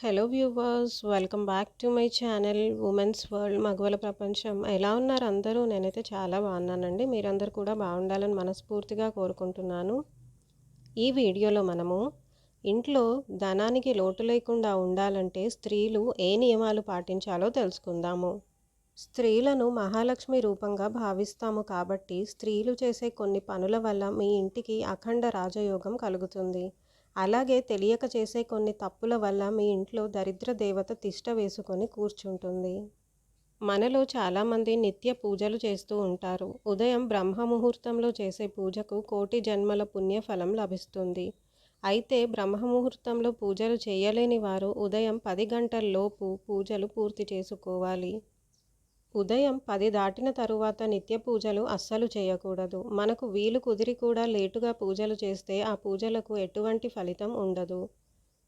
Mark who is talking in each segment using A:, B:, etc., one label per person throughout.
A: Hello viewers welcome back to my channel women's world మగవల ప్రపంచం. ఎలా ఉన్నారు అందరూ? నేనైతే చాలా బాగున్నానండి. మీరందరూ కూడా బాగుండాలని మనస్ఫూర్తిగా కోరుకుంటున్నాను. ఈ వీడియోలో మనము ఇంట్లో ధనానికి లోటు లేకుండా ఉండాలంటే స్త్రీలు ఏ నియమాలు పాటించాలో తెలుసుకుందాము. స్త్రీలను మహాలక్ష్మి రూపంగా భావిస్తాము కాబట్టి స్త్రీలు చేసే కొన్ని పనుల వల్ల మీ ఇంటికి అఖండ రాజయోగం కలుగుతుంది. అలాగే తెలియక చేసే కొన్ని తప్పుల వల్ల మీ ఇంట్లో దరిద్ర దేవత తిష్ట వేసుకొని కూర్చుంటుంది. మనలో చాలామంది నిత్య పూజలు చేస్తూ ఉంటారు. ఉదయం బ్రహ్మ ముహూర్తంలో చేసే పూజకు కోటి జన్మల పుణ్యఫలం లభిస్తుంది. అయితే బ్రహ్మ ముహూర్తంలో పూజలు చేయలేని వారు ఉదయం పది గంటల్లోపు పూజలు పూర్తి చేసుకోవాలి. ఉదయం పది దాటిన తరువాత నిత్య పూజలు అస్సలు చేయకూడదు. మనకు వీలు కుదిరి కూడా లేటుగా పూజలు చేస్తే ఆ పూజలకు ఎటువంటి ఫలితం ఉండదు.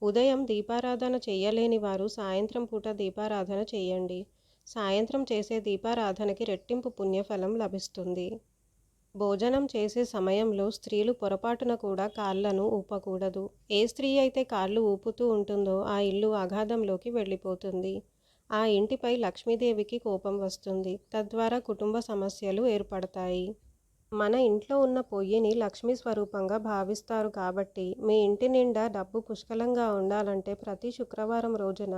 A: ఉదయం దీపారాధన చేయలేని వారు సాయంత్రం పూట దీపారాధన చేయండి. సాయంత్రం చేసే దీపారాధనకి రెట్టింపు పుణ్యఫలం లభిస్తుంది. భోజనం చేసే సమయంలో స్త్రీలు పొరపాటున కూడా కాళ్ళను ఊపకూడదు. ఏ స్త్రీ అయితే కాళ్ళు ఊపుతూ ఉంటుందో ఆ ఇల్లు అగాధంలోకి వెళ్ళిపోతుంది. ఆ ఇంటిపై లక్ష్మీదేవికి కోపం వస్తుంది. తద్వారా కుటుంబ సమస్యలు ఏర్పడతాయి. మన ఇంట్లో ఉన్న పొయ్యిని లక్ష్మీ స్వరూపంగా భావిస్తారు కాబట్టి మీ ఇంటి నిండా డబ్బు పుష్కలంగా ఉండాలంటే ప్రతి శుక్రవారం రోజున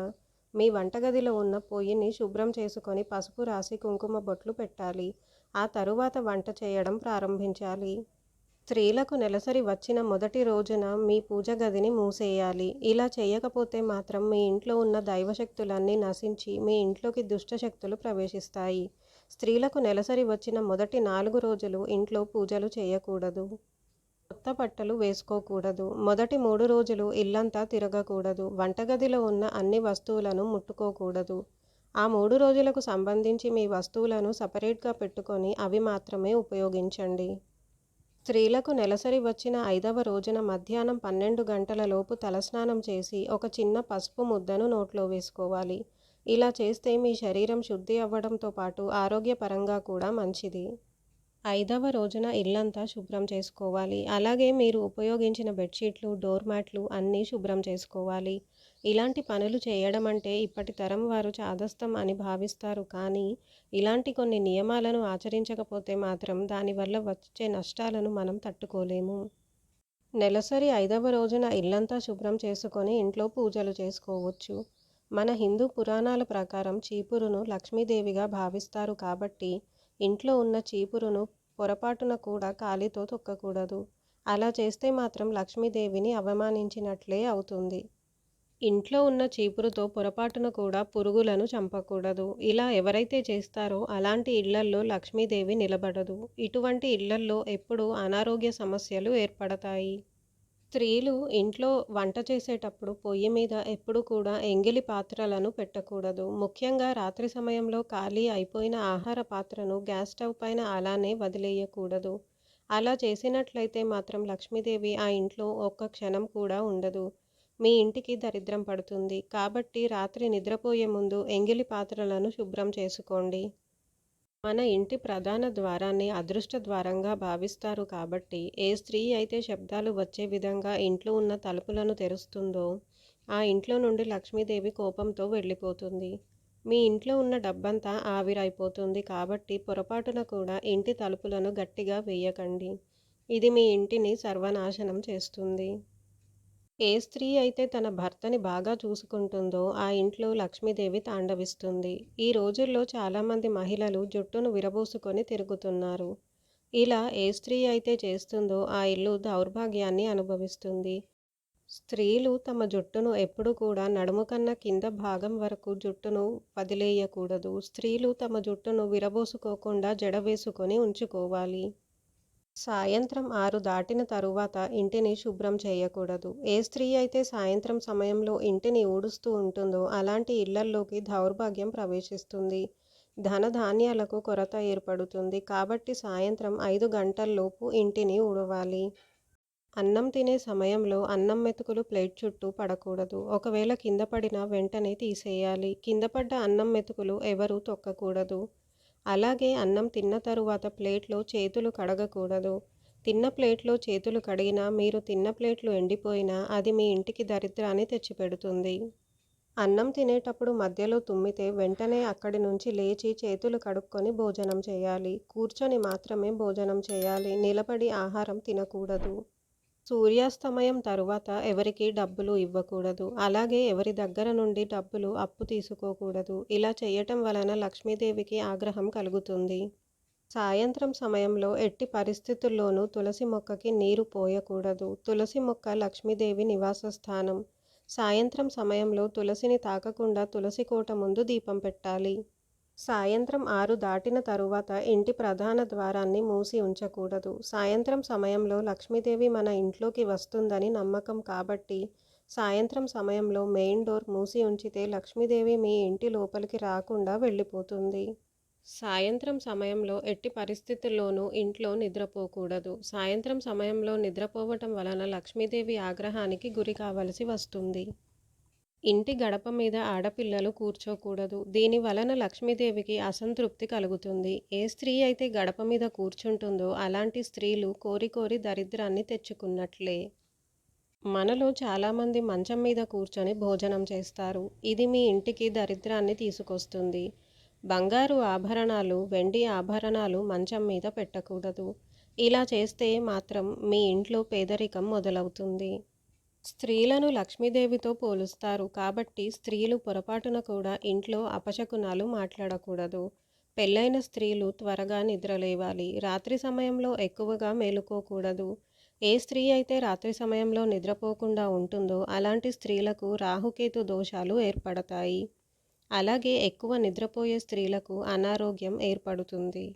A: మీ వంటగదిలో ఉన్న పొయ్యిని శుభ్రం చేసుకొని పసుపు రాసి కుంకుమ బొట్లు పెట్టాలి. ఆ తరువాత వంట చేయడం ప్రారంభించాలి. స్త్రీలకు నెలసరి వచ్చిన మొదటి రోజున మీ పూజ గదిని మూసేయాలి. ఇలా చేయకపోతే మాత్రం మీ ఇంట్లో ఉన్న దైవశక్తులన్నీ నశించి మీ ఇంట్లోకి దుష్టశక్తులు ప్రవేశిస్తాయి. స్త్రీలకు నెలసరి వచ్చిన మొదటి నాలుగు రోజులు ఇంట్లో పూజలు చేయకూడదు. కొత్త బట్టలు వేసుకోకూడదు. మొదటి మూడు రోజులు ఇల్లంతా తిరగకూడదు. వంటగదిలో ఉన్న అన్ని వస్తువులను ముట్టుకోకూడదు. ఆ మూడు రోజులకు సంబంధించి మీ వస్తువులను సపరేట్గా పెట్టుకొని అవి మాత్రమే ఉపయోగించండి. స్త్రీలకు నెలసరి వచ్చిన ఐదవ రోజున మధ్యాహ్నం పన్నెండు గంటల లోపు తలస్నానం చేసి ఒక చిన్న పసుపు ముద్దను నోట్లో వేసుకోవాలి. ఇలా చేస్తే మీ శరీరం శుద్ధి అవ్వడంతో పాటు ఆరోగ్యపరంగా కూడా మంచిది. ఐదవ రోజున ఇల్లంతా శుభ్రం చేసుకోవాలి. అలాగే మీరు ఉపయోగించిన బెడ్షీట్లు డోర్ మ్యాట్లు అన్నీ శుభ్రం చేసుకోవాలి. ఇలాంటి పనులు చేయడం అంటే ఇప్పటి తరం వారు చాదస్తం అని భావిస్తారు. కానీ ఇలాంటి కొన్ని నియమాలను ఆచరించకపోతే మాత్రం దానివల్ల వచ్చే నష్టాలను మనం తట్టుకోలేము. నెలసరి ఐదవ రోజున ఇల్లంతా శుభ్రం చేసుకొని ఇంట్లో పూజలు చేసుకోవచ్చు. మన హిందూ పురాణాల ప్రకారం చీపురును లక్ష్మీదేవిగా భావిస్తారు కాబట్టి ఇంట్లో ఉన్న చీపురును పొరపాటున కూడా కాలితో తొక్కకూడదు. అలా చేస్తే మాత్రం లక్ష్మీదేవిని అవమానించినట్లే అవుతుంది. ఇంట్లో ఉన్న చీపురుతో పొరపాటున కూడా పురుగులను చంపకూడదు. ఇలా ఎవరైతే చేస్తారో అలాంటి ఇళ్ళల్లో లక్ష్మీదేవి నిలబడదు. ఇటువంటి ఇళ్ళల్లో ఎప్పుడూ అనారోగ్య సమస్యలు ఏర్పడతాయి. స్త్రీలు ఇంట్లో వంట చేసేటప్పుడు పొయ్యి మీద ఎప్పుడు కూడా ఎంగిలి పాత్రలను పెట్టకూడదు. ముఖ్యంగా రాత్రి సమయంలో ఖాళీ అయిపోయిన ఆహార పాత్రను గ్యాస్ స్టవ్ పైన అలానే వదిలేయకూడదు. అలా చేసినట్లయితే మాత్రం లక్ష్మీదేవి ఆ ఇంట్లో ఒక్క క్షణం కూడా ఉండదు. మీ ఇంటికి దరిద్రం పడుతుంది. కాబట్టి రాత్రి నిద్రపోయే ముందు ఎంగిలి పాత్రలను శుభ్రం చేసుకోండి. మన ఇంటి ప్రధాన ద్వారాన్ని అదృష్ట ద్వారంగా భావిస్తారు కాబట్టి ఏ స్త్రీ అయితే శబ్దాలు వచ్చే విధంగా ఇంట్లో ఉన్న తలుపులను తెరుస్తుందో ఆ ఇంట్లో నుండి లక్ష్మీదేవి కోపంతో వెళ్ళిపోతుంది. మీ ఇంట్లో ఉన్న డబ్బంతా ఆవిరైపోతుంది కాబట్టి పొరపాటున కూడా ఇంటి తలుపులను గట్టిగా వేయకండి. ఇది మీ ఇంటిని సర్వనాశనం చేస్తుంది. ఏ స్త్రీ అయితే తన భర్తని బాగా చూసుకుంటుందో ఆ ఇంట్లో లక్ష్మీదేవి తాండవిస్తుంది. ఈ రోజుల్లో చాలామంది మహిళలు జుట్టును విరబోసుకొని తిరుగుతున్నారు. ఇలా ఏ స్త్రీ అయితే చేస్తుందో ఆ ఇల్లు దౌర్భాగ్యాన్ని అనుభవిస్తుంది. స్త్రీలు తమ జుట్టును ఎప్పుడు కూడా నడుము కన్నా కింద భాగం వరకు జుట్టును వదిలేయకూడదు. స్త్రీలు తమ జుట్టును విరబోసుకోకుండా జడ వేసుకొని ఉంచుకోవాలి. సాయంత్రం ఆరు దాటిన తరువాత ఇంటిని శుభ్రం చేయకూడదు. ఏ స్త్రీ అయితే సాయంత్రం సమయంలో ఇంటిని ఊడుస్తూ ఉంటుందో అలాంటి ఇళ్ళల్లోకి దౌర్భాగ్యం ప్రవేశిస్తుంది. ధన ధాన్యాలకు కొరత ఏర్పడుతుంది కాబట్టి సాయంత్రం ఐదు గంటల్లోపు ఇంటిని ఊడవాలి. అన్నం తినే సమయంలో అన్నం మెతుకులు ప్లేట్ చుట్టూ పడకూడదు. ఒకవేళ కింద పడిన వెంటనే తీసేయాలి. కింద పడ్డ అన్నం మెతుకులు ఎవరూ తొక్కకూడదు. అలాగే అన్నం తిన్న తరువాత ప్లేట్లో చేతులు కడగకూడదు. తిన్న ప్లేట్లో చేతులు కడిగినా మీరు తిన్న ప్లేట్లు ఎండిపోయినా అది మీ ఇంటికి దరిద్రాన్ని తెచ్చిపెడుతుంది. అన్నం తినేటప్పుడు మధ్యలో తుమ్మితే వెంటనే అక్కడి నుంచి లేచి చేతులు కడుక్కొని భోజనం చేయాలి. కూర్చొని మాత్రమే భోజనం చేయాలి. నిలబడి ఆహారం తినకూడదు. సూర్యాస్తమయం తరువాత ఎవరికి డబ్బులు ఇవ్వకూడదు. అలాగే ఎవరి దగ్గర నుండి డబ్బులు అప్పు తీసుకోకూడదు. ఇలా చేయటం వలన లక్ష్మీదేవికి ఆగ్రహం కలుగుతుంది. సాయంత్రం సమయంలో ఎట్టి పరిస్థితుల్లోనూ తులసి మొక్కకి నీరు పోయకూడదు. తులసి మొక్క లక్ష్మీదేవి నివాస స్థానం. సాయంత్రం సమయంలో తులసిని తాకకుండా తులసి కోట ముందు దీపం పెట్టాలి. సాయంత్రం ఆరు దాటిన తరువాత ఇంటి ప్రధాన ద్వారాన్ని మూసి ఉంచకూడదు. సాయంత్రం సమయంలో లక్ష్మీదేవి మన ఇంట్లోకి వస్తుందని నమ్మకం కాబట్టి సాయంత్రం సమయంలో మెయిన్ డోర్ మూసి ఉంచితే లక్ష్మీదేవి మీ ఇంటి లోపలికి రాకుండా వెళ్ళిపోతుంది. సాయంత్రం సమయంలో ఎట్టి పరిస్థితుల్లోనూ ఇంట్లో నిద్రపోకూడదు. సాయంత్రం సమయంలో నిద్రపోవటం వలన లక్ష్మీదేవి ఆగ్రహానికి గురి కావలసి వస్తుంది. ఇంటి గడప మీద ఆడపిల్లలు కూర్చోకూడదు. దీని వలన లక్ష్మీదేవికి అసంతృప్తి కలుగుతుంది. ఏ స్త్రీ అయితే గడప మీద కూర్చుంటుందో అలాంటి స్త్రీలు కోరి కోరి దరిద్రాన్ని తెచ్చుకున్నట్లే. మనలో చాలామంది మంచం మీద కూర్చొని భోజనం చేస్తారు. ఇది మీ ఇంటికి దరిద్రాన్ని తీసుకొస్తుంది. బంగారు ఆభరణాలు వెండి ఆభరణాలు మంచం మీద పెట్టకూడదు. ఇలా చేస్తే మాత్రం మీ ఇంట్లో పేదరికం మొదలవుతుంది. స్త్రీలను లక్ష్మీదేవితో పోలుస్తారు. కాబట్టి స్త్రీలు పొరపాటున కూడా ఇంట్లో అపశకునాలు మాట్లాడకూడదు. పెళ్ళైన స్త్రీలు త్వరగా నిద్రలేవాలి రాత్రి సమయంలో ఎక్కువగా మేలుకోకూడదు. ఏ స్త్రీ అయితే రాత్రి సమయంలో నిద్రపోకుండా ఉంటుందో అలాంటి స్త్రీలకు రాహుకేతు దోషాలు ఏర్పడతాయి. అలాగే ఎక్కువ నిద్రపోయే స్త్రీలకు అనారోగ్యం ఏర్పడుతుంది.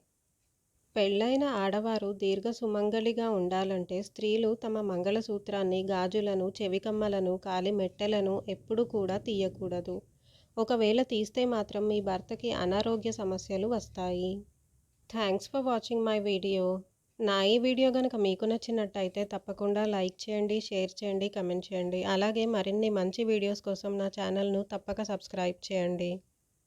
A: పెళ్ళైన ఆడవారు దీర్ఘ సుమంగళిగా ఉండాలంటే స్త్రీలు తమ మంగళసూత్రాన్ని గాజులను చెవికమ్మలను కాలి మెట్టెలను ఎప్పుడు కూడా తీయకూడదు. ఒకవేళ తీస్తే మాత్రం మీ భర్తకి అనారోగ్య సమస్యలు వస్తాయి. Thanks for watching my video. నా ఈ వీడియో కనుక మీకు నచ్చినట్టయితే తప్పకుండా లైక్ చేయండి షేర్ చేయండి కమెంట్ చేయండి. అలాగే మరిన్ని మంచి వీడియోస్ కోసం నా ఛానల్ను తప్పక సబ్స్క్రైబ్ చేయండి.